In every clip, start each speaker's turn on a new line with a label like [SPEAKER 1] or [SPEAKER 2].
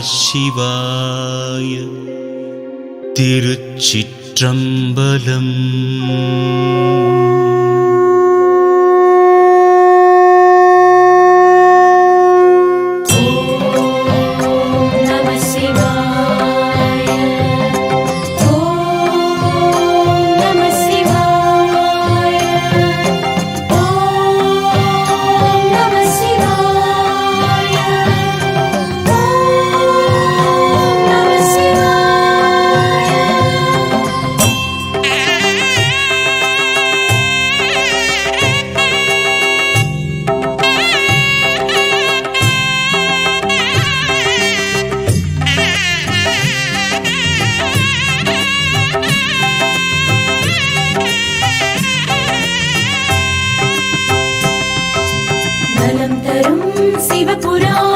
[SPEAKER 1] சிவாய திருச்சிற்றம்பலம்.
[SPEAKER 2] நம தரும் சிவபுராணம்.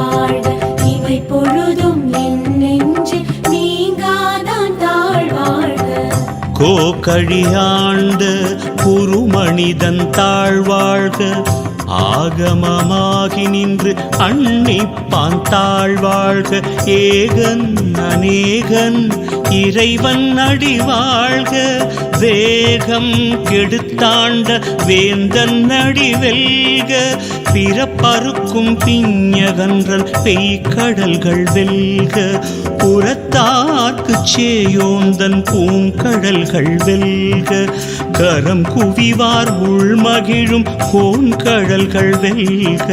[SPEAKER 2] வாழ்க. இவை பொழுதும் என் நெஞ்சு நீங்காதான் தாழ் வாழ்க.
[SPEAKER 1] குருமணிதன் தாழ்வாழ்க ஆகமமாகி நின்று அன்னிப்பான் தாழ்வாழ்க ஏகன் அநேகன் இறைவன் அடிவாழ்க வேகம் கெடுத்தாண்ட வேந்தன் அடிவெல்க பிறப்பறுக்கும் பிஞகன்றல் பெய்கடல்கள் வெல்க புறத்தார்க்கு சேயோந்தன் பூங்கடல்கள் வெல்க. கரம் குவிவார் உள்மகிழும் கோன்கடல்கள் வெல்க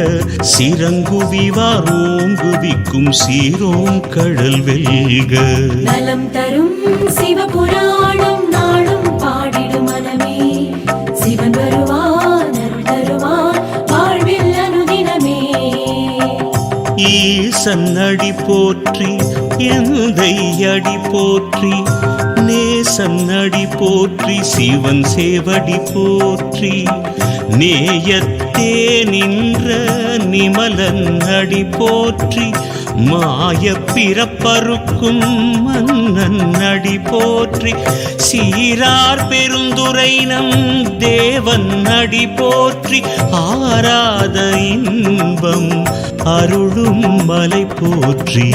[SPEAKER 1] சிறங்குவிவார் ஓங்குவிக்கும் சீரோம் கடல் வெல்க.
[SPEAKER 2] நலம் தரும் சிவபுராணம் நாளும்
[SPEAKER 1] பாடிடும் அடி போற்றி எந்தை அடி போற்றி நேசன் அடி போற்றி சிவன் சேவடி போற்றி. நேயத்தே நின்ற நிமலன் அடி போற்றி மாய பிறப்பறுக்கும் மன்னன் அடி போற்றி சீரார் பெருந்துரை நம் தேவன் அடி போற்றி ஆராத இன்பம் அருளும் மலை போற்றி.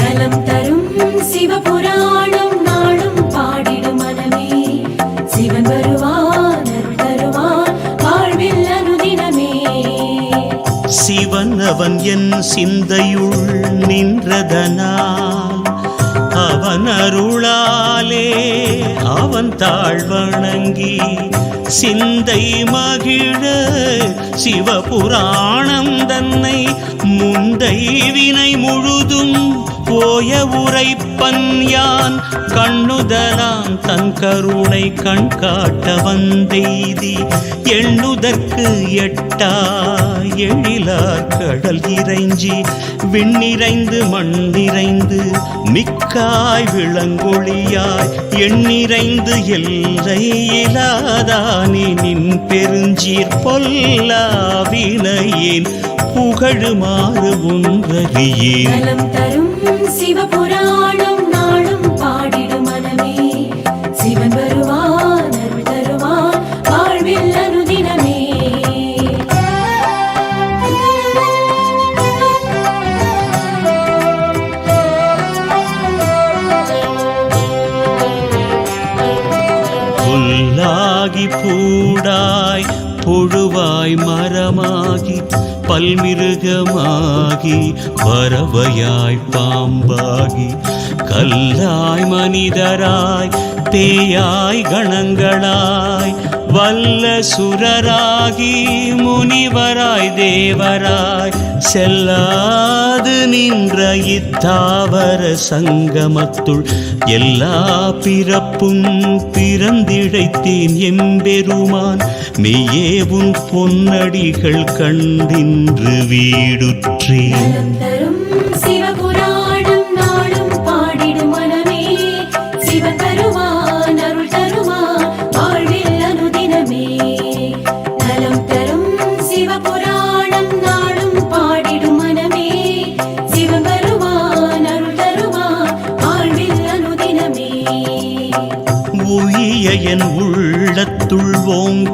[SPEAKER 2] தரும் சிவபுராணம் சிவன்
[SPEAKER 1] அவன் என் சிந்தையுள் நின்றதனால் அவன் அருளாலே அவன் தாழ்வணங்கி சிந்தை மகிழ சிவபுராணம் தன்னை முந்தை வினை முழுதும் போய உரைப்பன் யான் கண்ணுதலாம் தன் கருணை கண்காட்ட வந்தெய்தி எண்ணுதற்கு எட்டா எழிலார் கடல் இறைஞ்சி விண்ணிறைந்து மண்ணிறைந்து மிக்காய் விளங்கொழியாய் எண்ணிறைந்து எல்லை இலாதானே நின் பெருஞ்சீர் பொல்லா வினையின் புகழுமாறு ஒன்றறியேன்.
[SPEAKER 2] தரும் சிவபுராணம்
[SPEAKER 1] புல்லாகி பூடாய் புழுவாய் மரமாகி பல்மிருகமாகி பறவையாய் பாம்பாகி கல்லாய் மனிதராய் தேயாய் கணங்களாய் வல்ல சுரராகி முனிவராய் தேவராய் செல்லாது நின்ற இத்தாவர சங்கமத்துள் எல்லா பிறப்பும் பிறந்திழைத்தேன் எம்பெருமான். மெய்யே உன் பொன்னடிகள் கண்டின்று வீடுற்றேன்.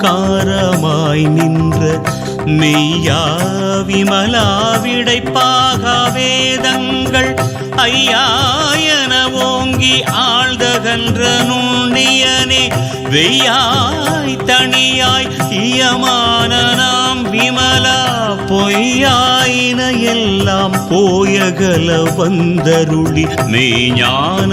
[SPEAKER 1] ஓங்காரமாய் நின்ற மெய்யா விமலாவிடைப்பாக வேதங்கள் ஐயாயன ஓங்கி ஆழ்தகன்ற நுண்ணியனே வெய்யாய் தனியாய் இயமான நாம் விமலா பொய்யாயின எல்லாம் போயகல வந்தருளி மெய்ஞான